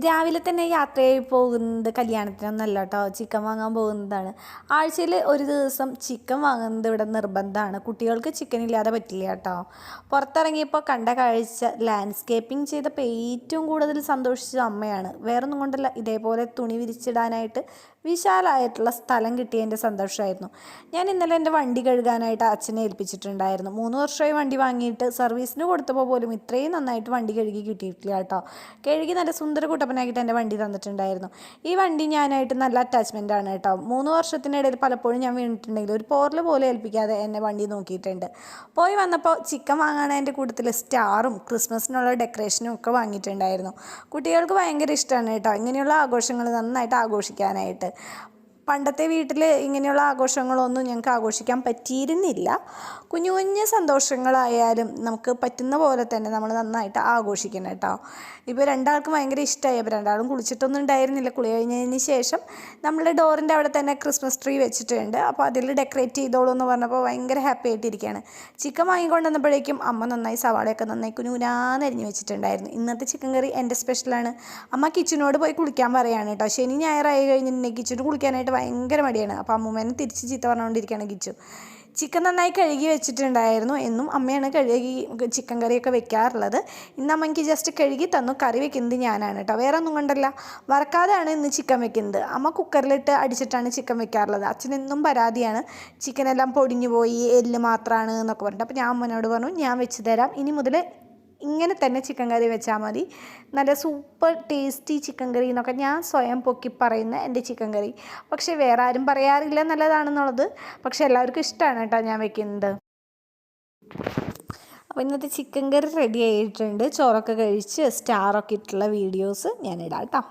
രാവിലെ തന്നെ യാത്രയായി പോകുന്നത് കല്യാണത്തിനൊന്നല്ല കേട്ടോ. ചിക്കൻ വാങ്ങാൻ പോകുന്നതാണ്. ആഴ്ചയിൽ ഒരു ദിവസം ചിക്കൻ വാങ്ങുന്നത് ഇവിടെ നിർബന്ധമാണ്. കുട്ടികൾക്ക് ചിക്കൻ ഇല്ലാതെ പറ്റില്ല കേട്ടോ. പുറത്തിറങ്ങിയപ്പോൾ കണ്ട കാഴ്ച ലാൻഡ്സ്കേപ്പിംഗ് ചെയ്തപ്പോൾ ഏറ്റവും കൂടുതൽ സന്തോഷിച്ച അമ്മയാണ്. വേറൊന്നും കൊണ്ടല്ല ഇതേപോലെ തുണി വിരിച്ചിടാനായിട്ട് വിശാലമായിട്ടുള്ള സ്ഥലം കിട്ടിയതിന്റെ സന്തോഷമായിരുന്നു. ഞാൻ ഇന്നലെ എന്റെ വണ്ടി കഴുകാനായിട്ട് അച്ഛനെ ഏൽപ്പിച്ചിട്ടുണ്ടായിരുന്നു. മൂന്ന് വർഷമായി വണ്ടി വാങ്ങിയിട്ട് സർവീസിന് കൊടുത്തപ്പോൾ പോലും ഇത്രയും നന്നായിട്ട് വണ്ടി കഴുകി കിട്ടിയിട്ടില്ല കേട്ടോ. കഴുകി നല്ല സുന്ദര കുട്ടപ്പനാക്കിയിട്ട് എന്റെ വണ്ടി തന്നിട്ടുണ്ടായിരുന്നു. ഈ വണ്ടി ഞാനായിട്ട് നല്ല അറ്റാച്ച്മെന്റ് ആണ് കേട്ടോ. മൂന്ന് വർഷത്തിനിടയിൽ പലപ്പോഴും ഞാൻ വീണിട്ടുണ്ടെങ്കിൽ ഒരു പോറൽ പോലെ ഏൽപ്പിക്കാതെ എന്നെ വണ്ടി നോക്കിയിട്ടുണ്ട്. പോയി വന്നപ്പോൾ ചിക്കൻ വാങ്ങാൻ എന്റെ കൂട്ടത്തിൽ സ്റ്റാറും ക്രിസ്മസിനുള്ള ഡെക്കറേഷനും ഒക്കെ വാങ്ങിയിട്ടുണ്ടായിരുന്നു. കുട്ടികൾക്ക് ഭയങ്കര ഇഷ്ടമാണ് കേട്ടോ. ഇങ്ങനെയുള്ള ആഘോഷങ്ങൾ നന്നായിട്ട് ആഘോഷിക്കാനായിട്ട്. പണ്ടത്തെ വീട്ടിൽ ഇങ്ങനെയുള്ള ആഘോഷങ്ങളൊന്നും ഞങ്ങൾക്ക് ആഘോഷിക്കാൻ പറ്റിയിരുന്നില്ല. കുഞ്ഞു കുഞ്ഞു സന്തോഷങ്ങളായാലും നമുക്ക് പറ്റുന്ന പോലെ തന്നെ നമ്മൾ നന്നായിട്ട് ആഘോഷിക്കണം കേട്ടോ. ഇപ്പോൾ രണ്ടാൾക്കും ഭയങ്കര ഇഷ്ടമായി. അപ്പോൾ രണ്ടാളും കുളിച്ചിട്ടൊന്നും ഉണ്ടായിരുന്നില്ല. കുളി കഴിഞ്ഞതിന് ശേഷം നമ്മൾ ഡോറിന്റെ അവിടെ തന്നെ ക്രിസ്മസ് ട്രീ വെച്ചിട്ടുണ്ട്. അപ്പോൾ അതിൽ ഡെക്കറേറ്റ് ചെയ്തോളൂ എന്ന് പറഞ്ഞപ്പോൾ ഭയങ്കര ഹാപ്പി ആയിട്ടിരിക്കുകയാണ്. ചിക്കൻ വാങ്ങിക്കൊണ്ടുവന്നപ്പോഴേക്കും അമ്മ നന്നായി സവാളയൊക്കെ നന്നായി കുനുകുനാന്നരിഞ്ഞ് വെച്ചിട്ടുണ്ടായിരുന്നു. ഇന്നത്തെ ചിക്കൻ കറി എന്റെ സ്പെഷ്യലാണ് അമ്മ കിച്ചനോട് പോയി കുളിക്കാൻ പറയുകയാണ് കേട്ടോ. ശനി ഞായറായി കഴിഞ്ഞിട്ടുണ്ടെങ്കിൽ കിച്ചന് കുളിക്കാനായിട്ട് ഭയങ്കര മടിയാണ്. അപ്പോൾ അമ്മൂമ്മേനെ തിരിച്ച് ചീത്ത പറഞ്ഞുകൊണ്ടിരിക്കുകയാണ് ഗിച്ചു ചിക്കൻ നന്നായി കഴുകി വെച്ചിട്ടുണ്ടായിരുന്നു എന്നും അമ്മയാണ് കഴുകി ചിക്കൻ കറിയൊക്കെ വെക്കാറുള്ളത്. ഇന്ന് അമ്മ എനിക്ക് ജസ്റ്റ് കഴുകി തന്നു. കറി വെക്കുന്നത് ഞാനാണ് കേട്ടോ. വേറെ ഒന്നും കൊണ്ടല്ല. വറക്കാതെയാണ് ഇന്ന് ചിക്കൻ വെക്കുന്നത്. അമ്മ കുക്കറിലിട്ട് അടിച്ചിട്ടാണ് ചിക്കൻ വെക്കാറുള്ളത്. അച്ഛനെന്നും പരാതിയാണ്. ചിക്കനെല്ലാം പൊടിഞ്ഞു പോയി എല്ല് മാത്രമാണ് എന്നൊക്കെ പറഞ്ഞിട്ട്. അപ്പോൾ ഞാൻ അമ്മനോട് പറഞ്ഞു ഞാൻ വെച്ച് തരാം. ഇനി മുതൽ ഇങ്ങനെ തന്നെ ചിക്കൻ കറി വെച്ചാൽ മതി. നല്ല സൂപ്പർ ടേസ്റ്റി ചിക്കൻ കറി എന്നൊക്കെ ഞാൻ സ്വയം പൊക്കി പറയുന്ന എന്റെ ചിക്കൻ കറി പക്ഷേ വേറെ ആരും പറയാറില്ല നല്ലതാണെന്നുള്ളത്. പക്ഷേ എല്ലാവർക്കും ഇഷ്ടമാണ് കേട്ടോ ഞാൻ വെക്കുന്നത്. അപ്പോൾ ഇന്നത്തെ ചിക്കൻ കറി റെഡി ആയിട്ടുണ്ട്. ചോറൊക്കെ കഴിച്ച് സ്റ്റാറൊക്കെ ഇട്ടുള്ള വീഡിയോസ് ഞാൻ ഇടാം കേട്ടോ.